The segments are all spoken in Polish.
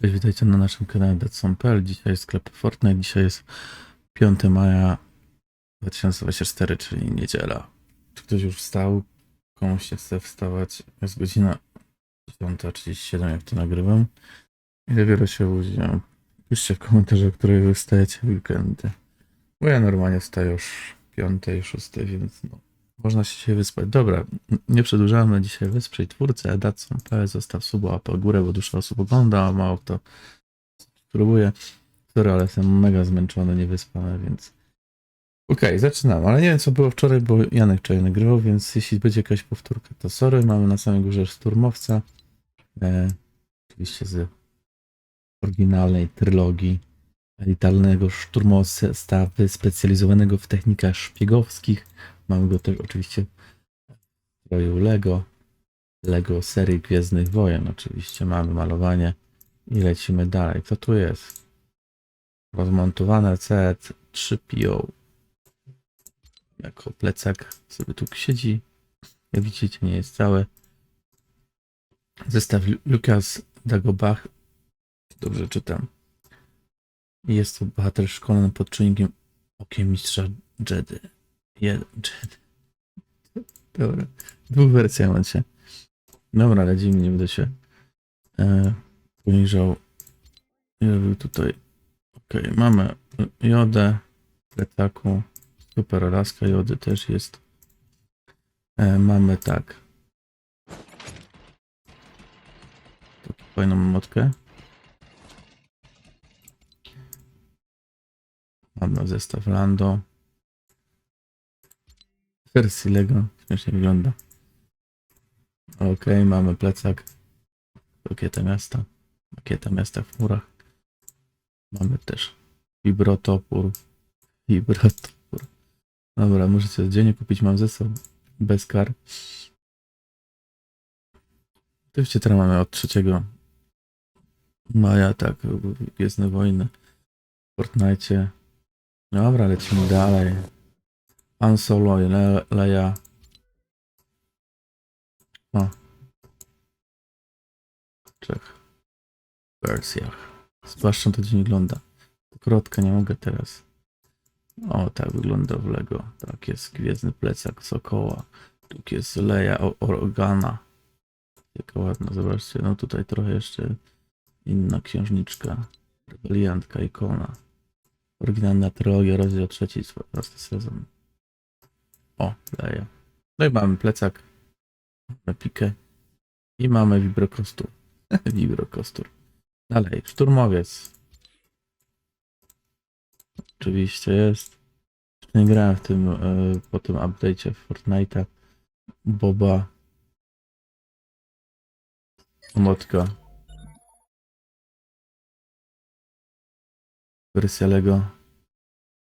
Cześć, witajcie na naszym kanale Datson.pl. Dzisiaj jest sklep Fortnite. Dzisiaj jest 5 maja 2024, czyli niedziela. Czy ktoś już wstał? Komuś się chce wstawać? Jest godzina 10.37, jak to nagrywam. I dopiero się obudziłem. Piszcie w komentarzach, której wy wstajecie w weekendy. Bo ja normalnie wstaję już 5, 6, więc no, można się dzisiaj wyspać. Dobra, nie przedłużamy. Dzisiaj wesprzyj twórcę Datson.pl. Zostaw suba, łapę górę, bo dużo osób ogląda, a mało kto spróbuje. Sorry, ale jestem mega zmęczony, niewyspany, więc... Okej, zaczynamy. Ale nie wiem, co było wczoraj, bo Janek wczoraj nagrywał, więc jeśli będzie jakaś powtórka, to sorry. Mamy na samej górze szturmowca. E, oczywiście z oryginalnej trylogii elitarnego szturmowca wyspecjalizowanego w technikach szpiegowskich. Mamy go też oczywiście w stroju Lego. Lego serii Gwiezdnych Wojen. Oczywiście mamy malowanie i lecimy dalej. Co tu jest? Rozmontowane C3PO. Jako plecak sobie tu siedzi. Jak widzicie, nie jest całe. Zestaw Lu- Lucas Dagobah. Dobrze czytam. Jest to bohater szkolony pod czujnikiem okiem mistrza Jedy. Jeden. Dobra. Dwóch wersjach macie. Dobra, lecimy, nie będę się e, poniżał. Tutaj. Okej, mamy jodę w plecaku. Super, laska jody też jest. E, mamy tak. Fajną motkę. Mamy zestaw Lando. Wersji Lego. Śmiesznie wygląda. Okej, mamy plecak. Makieta miasta. Makieta miasta w murach. Mamy też vibrotopór. Vibrotopór. Dobra, możecie codziennie kupić. Mam zestaw bez kar. Oczywiście teraz mamy od 3 maja, tak, Gwiezdne Wojny. W Fortnite. Dobra, lecimy dalej. Han Solo i Le Leia. O. Trzech wersjach. Zwłaszcza to dzień wygląda. Krótka nie mogę teraz. O, tak wygląda w Lego. Tak jest gwiezdny plecak Sokoła. Tu jest Leia Organa. Jaka ładna, zobaczcie. No tutaj trochę jeszcze inna księżniczka. Rebeliantka, ikona. Oryginalna trylogia, rozdział trzeci, prosty sezon. O, Leia. No i mamy plecak. Mamy pikę. I mamy wibrokostur. wibrokostur. Dalej, szturmowiec. Oczywiście jest. Nie grałem w tym, e, po tym update'cie Fortnite'a. Boba. Motka. Wersja Lego.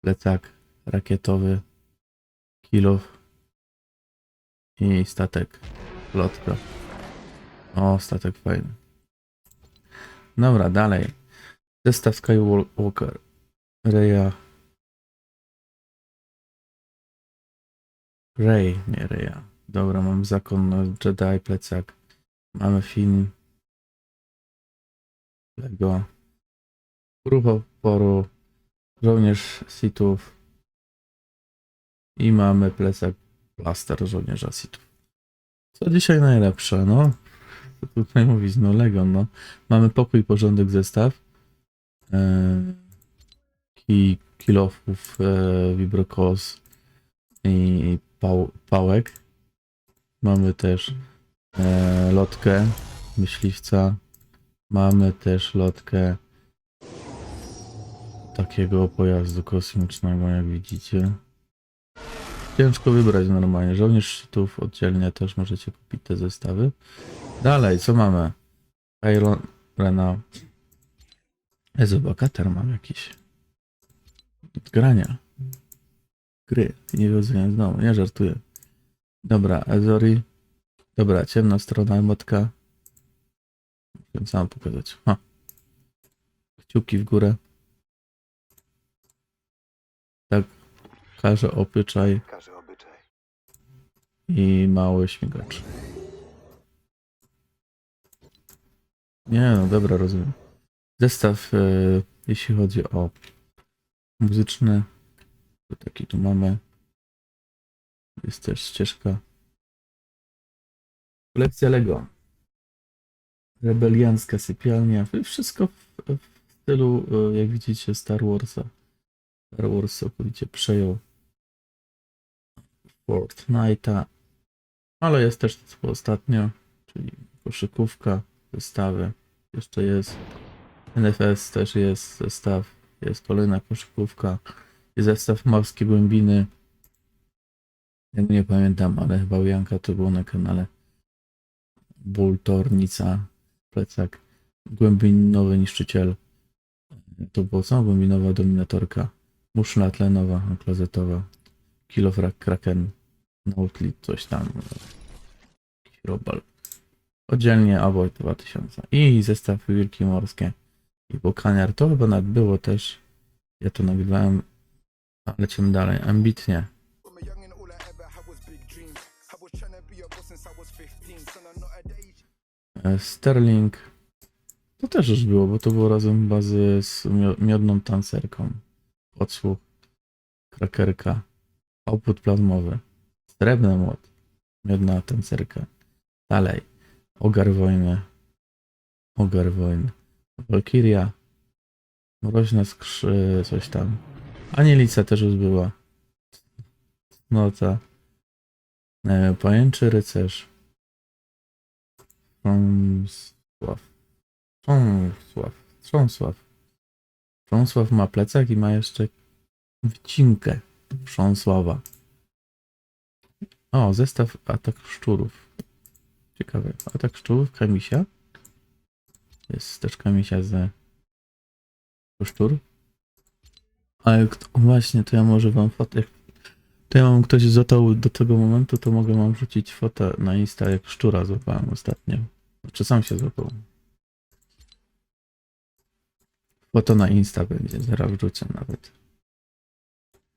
Plecak rakietowy. Kilof. I statek. Lotka. O, statek fajny. Dobra, dalej. Zestaw Skywalker. Reja. Rey, nie Reja. Dobra, mam zakon Jedi, plecak. Mamy film. Lego. Ruch oporu. Żołnierz Sithów. I mamy plecak plaster żołnierza Sithów. Co dzisiaj najlepsze, no? Co tutaj mówić, no Lego, no. Mamy pokój, porządek, zestaw. Eee, ki, kilofów, e, wibrokos i pał, pałek. Mamy też e, lotkę myśliwca. Mamy też lotkę takiego pojazdu kosmicznego, jak widzicie. Ciężko wybrać normalnie. Żołnierz szczytów oddzielnie też możecie kupić te zestawy. Dalej, co mamy? Iron Rena. Jezu, bokater mam jakiś. Grania. Gry. Nie wychodzenia z domu. Nie żartuję. Dobra, Ezori. Dobra, ciemna strona emotka. Chciałem sam pokazać. Ha. Kciuki w górę. Tak. Każe obyczaj. i mały śmigacz. Nie, no dobra, rozumiem. Zestaw, e, jeśli chodzi o muzyczny, to taki tu mamy. Jest też ścieżka. Kolekcja Lego. Rebeliancka sypialnia. Wszystko w, w stylu, e, jak widzicie, Star Warsa. Star Wars całkowicie przejął Fortnite'a. Ale jest też co ostatnio, czyli koszykówka, wystawy. Jeszcze jest NFS, też jest zestaw. Jest kolejna koszykówka. Jest zestaw Morskie Głębiny. Ja nie pamiętam, ale chyba u Janka to było na kanale. Ból, tornica, plecak, głębinowy niszczyciel. To było co? Głębinowa dominatorka. Muszla tlenowa, klozetowa. Kilofrak Kraken. Noutlit, coś tam. Jakiś robal. Oddzielnie oboj 2000. I zestaw wilki morskie. I bokaniar. To chyba nawet było też. Ja to nagrywałem. Lecimy dalej. Ambitnie. From a youngin', all I ever had was big dreams. I was tryna be a boss since I was 15. Son, I'm not at the age. E, Sterling. To też już było, bo to było razem chyba z, z mio- miodną tancerką. Odsłuch. Krakerka. Output plazmowy. Srebrny młot. Miodna tancerka. Dalej. Ogar wojny. Ogar wojny. Walkiria. Mroźna skrzy... coś tam. Anielica też już była. Nota. E, pajęczy rycerz. Trąsław. Trąsław. Trąsław. Trąsław ma plecak i ma jeszcze wcinkę Trząsława. O, zestaw atak szczurów. Ciekawe. Atak szczurów, kamisia. Jest też kamisia ze szczur. A jak to, właśnie, to ja może wam fotę. To ja mam ktoś zatał do tego momentu, to mogę wam wrzucić fotę na Insta, jak szczura złapałem ostatnio. Czy sam się złapał? Foto na Insta będzie, zaraz wrzucę nawet.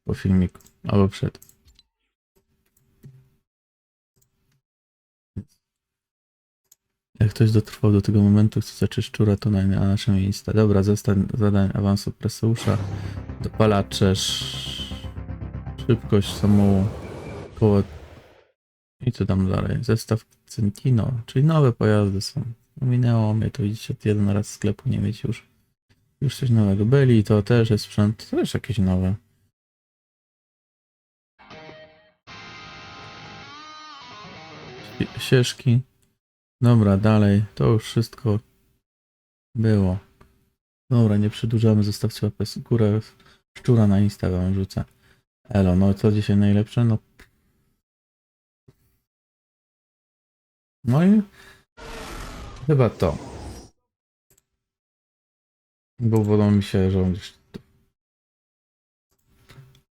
Po filmiku, albo przed. Jak ktoś dotrwał do tego momentu, chce zacząć szczura, to na, na naszym Insta. Dobra, zestaw zadań awansu Preseusza, dopalacze, sz- szybkość samą, koło i co tam dalej? Zestaw Centino, czyli nowe pojazdy są. Minęło mnie to widzicie, jeden raz sklepu nie mieć już. Już coś nowego byli, to też jest sprzęt, to też jakieś nowe. Ścieżki. Dobra, dalej. To już wszystko było. Dobra, nie przedłużamy, zostawcie łapę w górę. Szczura na Instagram rzucę. Elo, no co dzisiaj najlepsze? No. No i chyba to. Bo wodą mi się rządzić.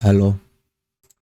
Elo.